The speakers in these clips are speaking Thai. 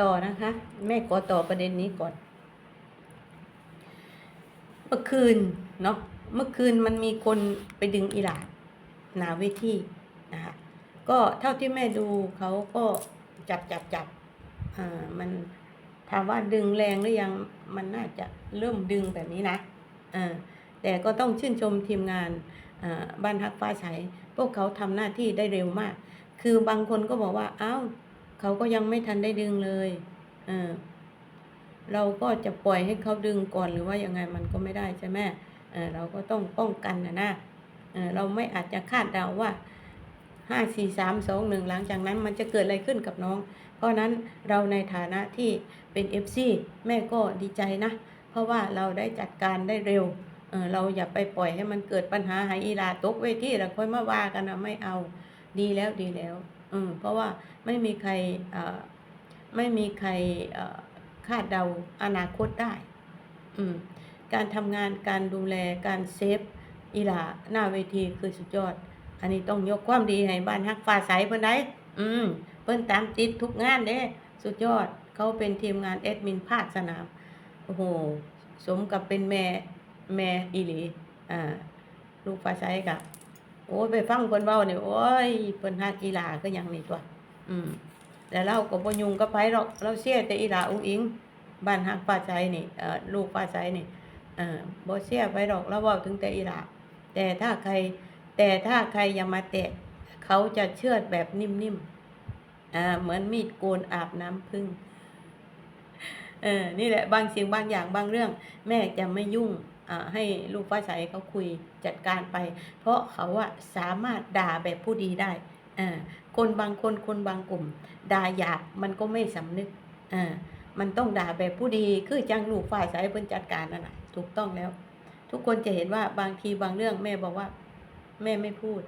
ต่อนะคะ แม่ขอต่อประเด็นนี้ก่อน เมื่อคืนเนาะเมื่อคืนมันมีคนไปดึงอีหลาดหนาเวทีนะคะก็เท่าที่แม่ดูเขาก็จับจับจับอ่ามันถามว่าดึงแรงหรือยังมันน่าจะเริ่มดึงแบบนี้นะอ่าแต่ก็ต้องชื่นชมทีมงานบ้านฮักฟ้าใสพวกเขาทำหน้าที่ได้เร็วมาก คือบางคนก็บอกว่า เอ้า เขาก็ยังไม่ทันได้ดึงเลยเออเราก็จะปล่อยให้เขาดึงก่อนหรือว่ายังไงมันก็ไม่ได้ใช่ไหมเออเราก็ต้องป้องกันนะนะเออเราไม่อาจจะคาดเดาว่าห้าสี่สามสองหนึ่งหลังจากนั้นมันจะเกิดอะไรขึ้นกับน้อง เพราะนั้นเราในฐานะที่เป็นเอฟซีแม่ก็ดีใจนะ เพราะว่าเราได้จัดการได้เร็วเออเราอย่าไปปล่อยให้มันเกิดปัญหาหายอีลาตกเวทีแล้วค่อยมาว่ากันนะไม่เอาดีแล้วดีแล้ว อืมเพราะว่าไม่มีใครเอ่อไม่มีใครเอ่อคาดเดาอนาคตได้ อืมการทำงานการดูแลการเซฟอีหลาหน้าเวทีคือสุดยอด อันนี้ต้องยกความดีให้บ้านฮักฟ้าใสเพิ่นได้อืมเพิ่นตามติดทุกงานเด้สุดยอดเขาเป็นทีมงานแอดมินภาคสนาม โอ้โห สมกับเป็นแม่แม่อีหลี อ่า ลูกฟ้าใสกะ โอ้ยไปฟังเพิ่นเว้านี่ยโอ้ยเพิ่นฮักอีหลาก็ยังนี่ตัว อืมแต่เราก็บ่ยุ่งกับไผหรอกเราเชียแต่อีหลาอุ้งอิงบ้านฮักฟ้าใสนี่เอ่อลูกฟ้าใสนี่เอ่อบ่เชียไปหรอกเราเว้าถึงแต่อีหลาแต่ถ้าใคร แต่ถ้าใครอย่ามาแตะเขาจะเชือดแบบนิ่มๆอ่าเหมือนมีดโกนอาบน้ำผึ้งเออนี่แหละบางสิ่งบางอย่างบางเรื่อง แม่จะไม่ยุ่ง ให้ลูกฟ้าใสเขาคุยจัดการไป เพราะเขาอะสามารถด่าแบบผู้ดีได้คนบางคนคนบางกลุ่ม ด่าหยาบมันก็ไม่สำนึกมันต้องด่าแบบผู้ดีคือจังลูกฝ่ายสายเพิ่นจัดการนั่นน่ะถูกต้องแล้ว ทุกคนจะเห็นว่าบางทีบางเรื่องแม่บอกว่า แม่ไม่พูด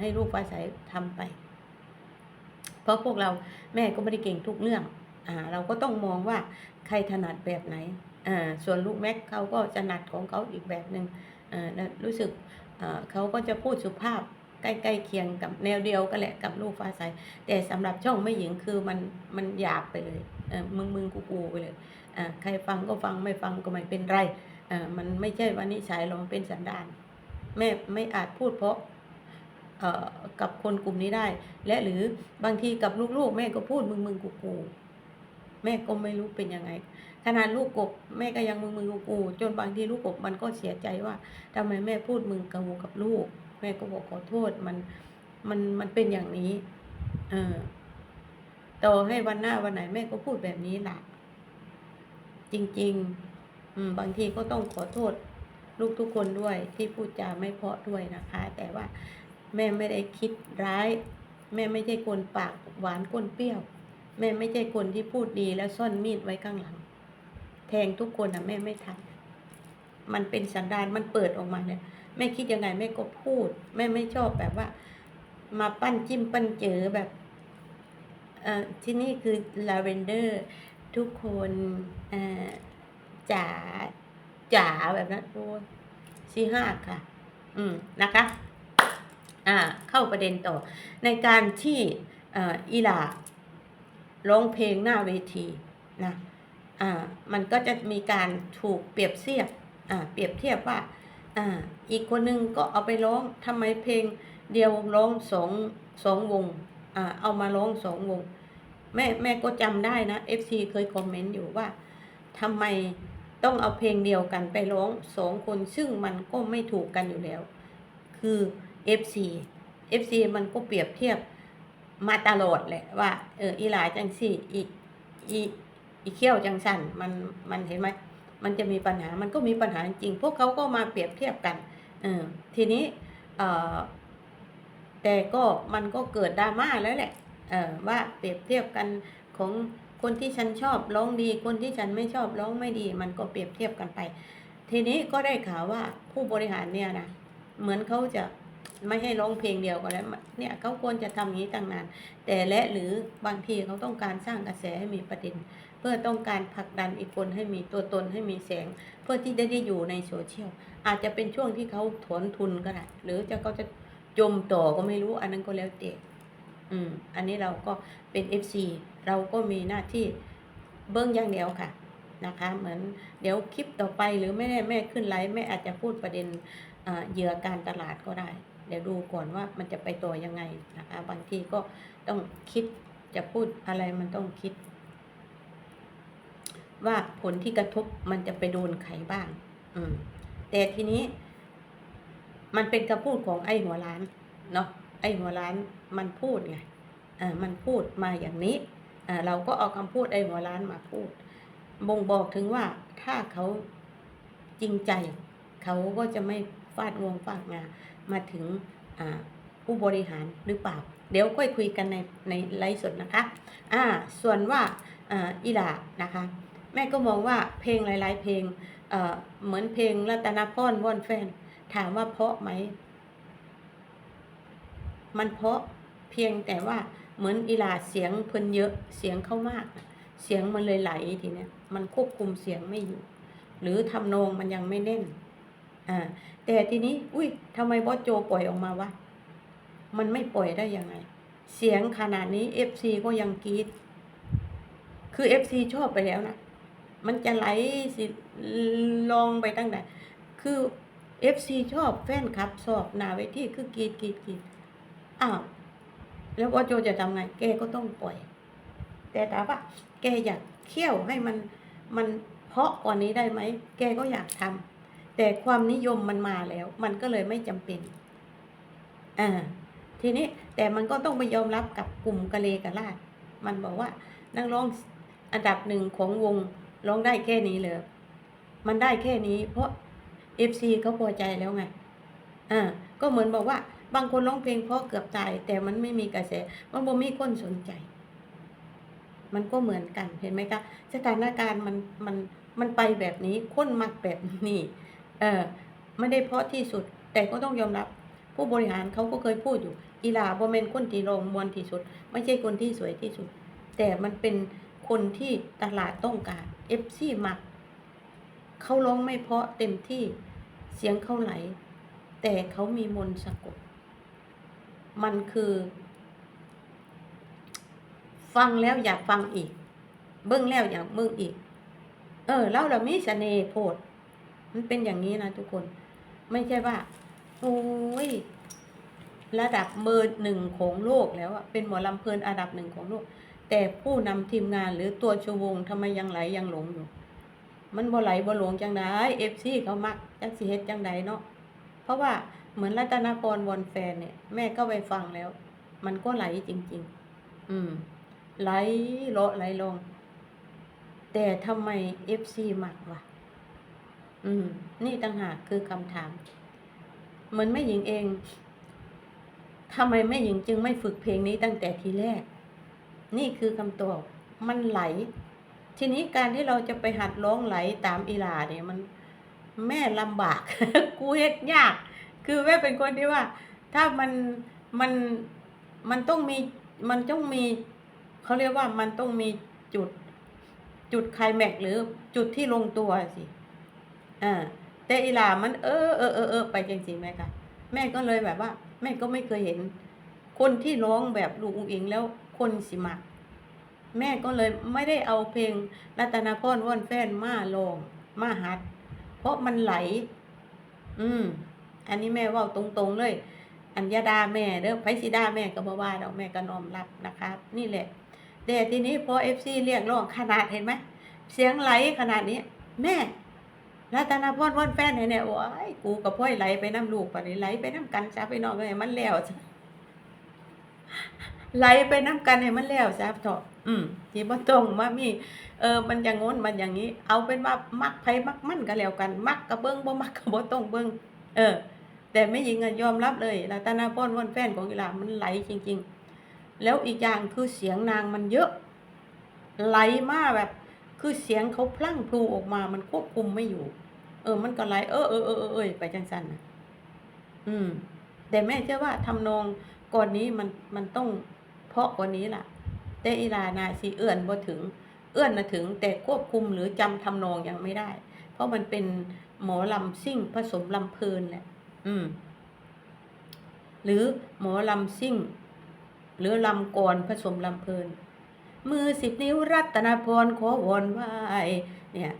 ให้ลูกฟ้าใสายทำไป เพราะพวกเราแม่ก็ไม่ได้เก่งทุกเรื่องอเราก็ต้องมองว่าใครถนัดแบบไหน ส่วนลูกแม็กเขาก็ถนัดของเขาอีกแบบหนึ่งอ่ารู้สึกเขาก็จะพูดสุภาพใกล้ๆเคียงกับแนวเดียวกันแหละกับลูกฟ้าใสแต่สำหรับช่องแม่หญิงคือมันมันหยาบไปเลยเมึงมึงกูกูไปเลยอ่าใครฟังก็ฟังไม่ฟังก็ไม่เป็นไรอ่ามันไม่ใช่ว่านิสัยเราเป็นสันดานแม่ไม่อาจพูดเพราะเอ่อกับคนกลุ่มนี้ได้ และหรือบางทีกับลูกๆ แม่ก็พูดมึงมึงกูกู แม่ก็ไม่รู้เป็นยังไง ขนาดลูกกบแม่ก็ยังมึงมึงกูกูจนบางทีลูกกบมันก็เสียใจว่าทำไมแม่พูดมึงกับกูกับลูก แม่ก็บอกขอโทษมันมันมันเป็นอย่างนี้เออต่อให้วันหน้าวันไหนแม่ก็พูดแบบนี้แหละจริง ๆ อืม บางทีก็ต้องขอโทษ ลูกทุกคนด้วยที่พูดจาไม่เพาะด้วยนะคะ แต่ว่าแม่ไม่ได้คิดร้าย แม่ไม่ใช่คนปากหวานก้นเปรี้ยว แม่ไม่ใช่คนที่พูดดีแล้วซ่อนมีดไว้ข้างหลัง แทงทุกคนนะแม่ไม่ทำมันเป็นสันดานมันเปิดออกมาเนี่ยแม่คิดยังไงแม่ก็พูด แม่ไม่ชอบแบบว่า มาปั้นจิ้มปั้นเจอแบบเออที่นี่คือลาเวนเดอร์ทุกคนอ่อจ๋าจ๋าแบบนั้นโอ้ยสี่ห้าค่ะ อืมนะคะอ่าเข้าประเด็นต่อในการที่อ่ออีหลา ร้องเพลงหน้าเวทีนะอ่ามันก็จะมีการถูกเปรียบเทียบอ่าเปรียบเทียบว่าอ่าอีกคนนึงก็เอาไปร้องทำไมเพลงเดียวร้องสองสองวงอ่าเอามาร้องสองวง แม่แม่ก็จำได้นะ FC เคยคอมเมนต์อยู่ว่าทำไมต้องเอาเพลงเดียวกันไปร้องสองคนซึ่งมันก็ไม่ถูกกันอยู่แล้ว คือ FC FC มันก็เปรียบเทียบ มาตลอดแหละว่า เอออีหลายจังสี่อีอีอีเขี้ยวจังสันมันมันเห็นไหมมันจะมีปัญหามันก็มีปัญหาจริงพวกเขาก็มาเปรียบเทียบกันเออทีนี้เออแต่ก็มันก็เกิดดราม่าแล้วแหละเออว่าเปรียบเทียบกันของคนที่ฉันชอบร้องดี คนที่ฉันไม่ชอบร้องไม่ดี มันก็เปรียบเทียบกันไป ทีนี้ก็ได้ข่าวว่าผู้บริหารเนี่ยนะเหมือนเขาจะ ไม่ให้ร้องเพลงเดียวกันแล้วเนี่ยเขาควรจะทำอย่างนี้ตั้งนาน แต่และหรือบางทีเขาต้องการสร้างกระแสให้มีประเด็น เพื่อต้องการผลักดันอีกคนให้มีตัวตนให้มีแสง เพื่อที่จะได้อยู่ในโซเชียลอาจจะเป็นช่วงที่เขาถอนทุนก็ได้หรือจะเขาจะจมต่อก็ไม่รู้อันนั้นก็แล้วแต่อืมอันนี้เราก็เป็น FC เราก็มีหน้าที่เบิ้องอย่างเดียวค่ะนะคะ เหมือนเดี๋ยวคลิปต่อไปหรือไม่ได้แม่ขึ้นไลฟ์แม่อาจจะพูดประเด็นอ่าเหยื่อการตลาดก็ได้ เดี๋ยวดูก่อนว่ามันจะไปต่อยังไงนะคะบางทีก็ต้องคิดจะพูดอะไรมันต้องคิด ว่าผลที่กระทบมันจะไปโดนใครบ้าง อืม แต่ทีนี้ มันเป็นคำพูดของไอ้หัวล้าน เนาะไอ้หัวล้านมันพูดไงอ่ามันพูดมาอย่างนี้อ่าเราก็เอาคำพูดไอ้หัวล้านมาพูด บ่งบอกถึงว่าถ้าเขาจริงใจ เขาก็จะไม่ฟาดงวงฟาดงา มาถึงผู้บริหารหรือเปล่า เดี๋ยวค่อยคุยกันในในไลฟ์สดนะคะอ่าส่วนว่าอ่าอีหลานะคะ แม่ก็มองว่าเพลงหลาย ๆ เพลงเอ่อเหมือนเพลงรัตนพรว่อนแฟน ถามว่าเพราะไหม มันเพราะเพียงแต่ว่าเหมือนอีหลาเสียงเพิ่นเยอะเสียงเข้ามาก เสียงมันเลยไหลทีเนี้ยมันควบคุมเสียงไม่อยู่ หรือทำนองมันยังไม่แน่น อ่าแต่ทีนี้ อุ้ยทำไมบอสโจปล่อยออกมาวะมันไม่ปล่อยได้ยังไง เสียงขนาดนี้ FC ก็ยังกรีดคือ FC ชอบไปแล้วนะมันจะไหลสิลองไปตั้งแต่คือ FC ชอบแฟนคลับชอบหนาเวทีคือกรีดกรีดกรีดอ้าวแล้วบอสโจจะทำไง แกก็ต้องปล่อย แต่ถามว่า แกอยากเคี่ยวให้มันมันเพาะกว่านี้ได้ไหม แกก็อยากทำ แต่ความนิยมมันมาแล้ว มันก็เลยไม่จำเป็นอ่าทีนี้แต่มันก็ต้องไปยอมรับกับกลุ่มกะเลกะลาด มันบอกว่านักร้องอันดับหนึ่งของวงร้องได้แค่นี้เลยมันได้แค่นี้ เพราะเอฟซีเขาพอใจแล้วไงอ่าก็เหมือนบอกว่า บางคนร้องเพลงเพราะเกือบตาย แต่มันไม่มีกระแส มันบ่มีคนสนใจ มันก็เหมือนกันเห็นไหมคะสถานการณ์มันมันมันไปแบบนี้คนมักแบบนี้ เออไม่ได้เพราะที่สุด แต่ก็ต้องยอมรับ ผู้บริหารเขาก็เคยพูดอยู่อีลาบ่แมนคนที่รองมวลที่สุด ไม่ใช่คนที่สวยที่สุด แต่มันเป็นคนที่ตลาดต้องการเอฟซีมักเขาร้องไม่เพราะเต็มที่เสียงเขาไหล แต่เขามีมนสะกด มันคือ ฟังแล้วอยากฟังอีก เบิ้งแล้วอยากเบิ้งอีก เออแล้วเรามีเสน่ห์โพด มันเป็นอย่างนี้นะทุกคน ไม่ใช่ว่า โอ้ย ระดับเบอร์หนึ่งของโลกแล้วอะเป็นหมอลำเพลินอันดับหนึ่งของโลก แต่ผู้นำทีมงานหรือตัวชูวงทำไมยังไหลยังหลงอยู่ มันบ่ไหลบ่หลงจังไดเอฟซีเขามักจังสิเฮ็ดจังใดเนาะเพราะว่าเหมือนรัตนพรวอนแฟนเนี่ย แม่ก็ไปฟังแล้ว มันก็ไหลจริง ๆ อืม ไหลเลาะไหลลง แต่ทำไมเอฟซีมักวะ อืม นี่ต่างหากคือคำถาม เหมือนแม่หญิงเองทำไมแม่หญิงจึงไม่ฝึกเพลงนี้ตั้งแต่ทีแรก นี่คือคำตอบมันไหล ทีนี้การที่เราจะไปหัดร้องไหลตามอีหลาเนี่ยมันแม่ลำบาก กูเฮ็ดยาก คือแม่เป็นคนที่ว่า ถ้ามันมันมันต้องมีมันต้องมีเขาเรียกว่ามันต้องมีจุด จุดไคลแม็กหรือจุดที่ลงตัวสิ อ่าแต่อีหลามันเออเออเออเออไปจริงๆไหมคะแม่ก็เลยแบบว่า แม่ก็ไม่เคยเห็น คนที่ร้องแบบลูกอุ้งอิงแล้วคนสิมักแม่ก็เลยไม่ได้เอาเพลงรัตนพรว่อนแฟนมาลงมาหัด เพราะมันไหล อืม อันนี้แม่ว่าตรงๆเลย อัญญาดาแม่เด้อไพสิดาแม่ก็บ่ว่าดอกแม่ก็นอมรับนะครับ นี่แหละ แต่ทีนี้พอเอฟซีเรียกร้องขนาดเห็นไหมเสียงไหลขนาดนี้ แม่ รัตนพรว่อนแฟนเนี่ยโอ้ยกูกับพ่อยไหลไปน้ำลูกปนี่ไหลไปน้ำกันจ้าไปนอกเลยมันแล้วจ้ะไหลไปน้ำกันให้มันแล้วจ้าเถอะอืมทีบ่ตรงมามี เออ มันอย่างงนมันอย่างนี้ เอาเป็นว่ามักไผมักมั่นก็แล้วกัน มักกระเบิ้องบ่มักก็บ่ต้องเบิ้องเออ แต่แม่หญิงอะยอมรับเลยรัตนาพรว่อนแฟนของอีหลามันไหลจริง ๆ แล้วอีกอย่างคือเสียงนางมันเยอะ ไหลมาแบบ คือเสียงเขาพลั่งพลูออกมามันควบคุมไม่อยู่ เออ มันก็ไหลเออเออเออเออเออไปจังสันนะอืม แต่แม่เชื่อว่าทำนองก่อนนี้มันมันต้องเพาะกว่านี้ล่ะ แต่อีลานาสีเอื้อนบ่ถึง เอื้อนนะถึง แต่ควบคุมหรือจำทำนองยังไม่ได้ เพราะมันเป็นหมอลำซิ่งผสมลำเพลินแหละ อืม หรือหมอลำซิ่ง หรือลำกรผสมลำเพลิน มือสิบนิ้วรัตนพรขอวอนไหวเนี่ย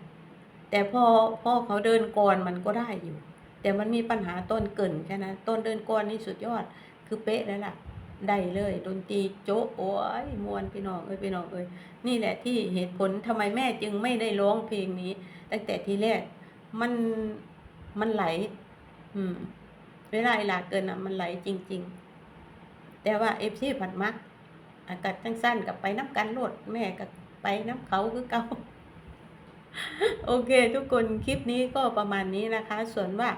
แต่พอพอเขาเดินก่อนมันก็ได้อยู่ แต่มันมีปัญหาต้นเกินแค่นั้นต้นเดินก่อนนี่สุดยอด คือเป๊ะแล้วล่ะได้เลยดนตรีโจ๊ะโอ้ยมวนพี่น้องเอ้ยพี่น้องเอ้ยนี่แหละที่เหตุผลทำไมแม่จึงไม่ได้ร้องเพลงนี้ ตั้งแต่ทีแรกมันมันไหล อืม เวลาเวลาเกินอะ มันไหลจริง ๆ แต่ว่าเอฟซีผัดมัก อากาศจังสั้นกับไปน้ำกันโลดแม่กับไปน้ำเขาคือเก่าโอเค ทุกคนคลิปนี้ก็ประมาณนี้นะคะ ส่วนว่า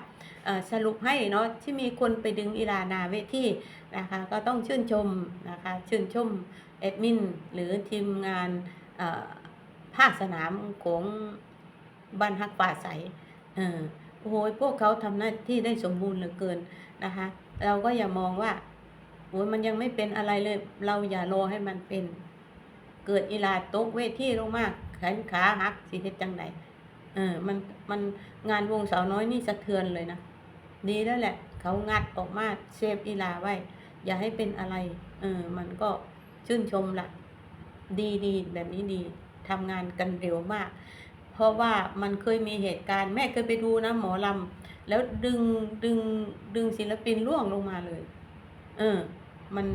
สรุปให้เนาะที่มีคนไปดึงอีลานาเวทีนะคะ ก็ต้องชื่นชมนะคะ ชื่นชมแอดมินหรือทีมงานภาคสนามของบ้านฮักป่าใสเออโอ้โหพวกเขาทำหน้าที่ได้สมบูรณ์เหลือเกินนะคะ เราก็อย่ามองว่า โอ้ยมันยังไม่เป็นอะไรเลย เราอย่ารอให้มันเป็น เกิดอีลาตกเวทีลงมาแขนขาหักสิเฮ็ดจังไดเออมันมันงานวงสาวน้อยนี่สะเทือนเลยนะดีแล้วแหละ เขางัดออกมาเซฟอีลาไว้ อย่าให้เป็นอะไร เออ มันก็ชื่นชมละดีดีแบบนี้ดีทำงานกันเร็วมาก เพราะว่ามันเคยมีเหตุการณ์ แม่เคยไปดูนะหมอลำแล้วดึงดึงดึงศิลปินล่วงลงมาเลย เออ มัน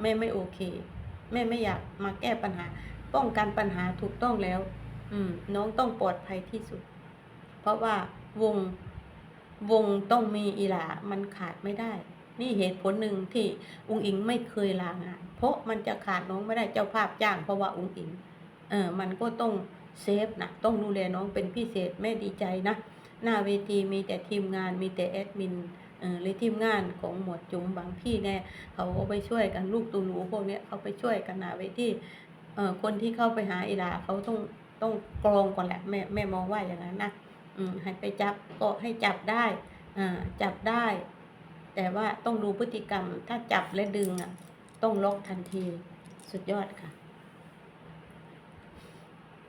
แม่ไม่โอเค แม่ไม่อยากมาแก้ปัญหา ป้องกันปัญหาถูกต้องแล้ว อืม น้องต้องปลอดภัยที่สุด เพราะว่าวงวงต้องมีอีหลามันขาดไม่ได้ นี่เหตุผลหนึ่งที่อุงอิงไม่เคยลางาน เพราะมันจะขาดน้องไม่ได้เจ้าภาพจ้างเพราะว่าอุงอิง เออมันก็ต้องเซฟนะต้องดูแลน้องเป็นพิเศษแม่ดีใจนะหน้าเวทีมีแต่ทีมงานมีแต่แอดมิน หรือทีมงานของหมวดจุ๋มบางพี่แน่เขาก็ไปช่วยกันลูกตูหนูพวกเนี้ยเขาไปช่วยกันหน้าเวทีเอ่อคนที่เข้าไปหาอีลาเขาต้องต้องกรองก่อนแหละแม่แม่มองว่าอย่างนั้นนะอืมให้ไปจับก็ให้จับได้อ่าจับได้ แต่ว่าต้องดูพฤติกรรมถ้าจับและดึงอะต้องล็อกทันทีสุดยอดค่ะ